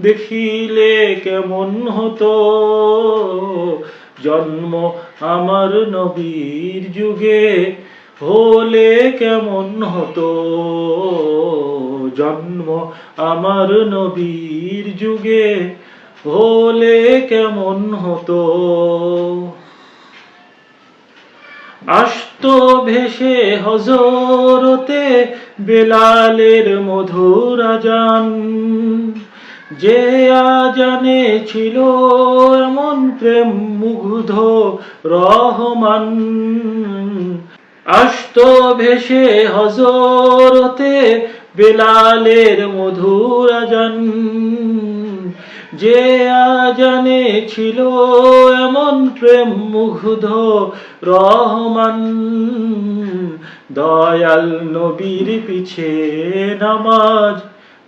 দেখিলে কেমন হতো? জন্ম আমার নবীর যুগে হলে কেমন হতো? জন্ম আমার নবীর যুগে হলে কেমন হতো? আস্ত ভেসে হজরতে বেলালের মধুর আজান। যে আজানে ছিল এমন প্রেম মুগ্ধ, রহমান। আস্ত ভেসে হজরতে বেলালের মধুর আজান। যে আজানে ছিল এমন প্রেম মুগ্ধ, রহমান। দয়াল নবীর পিছে নামাজ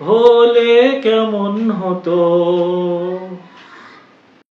হলে কেমন হতো?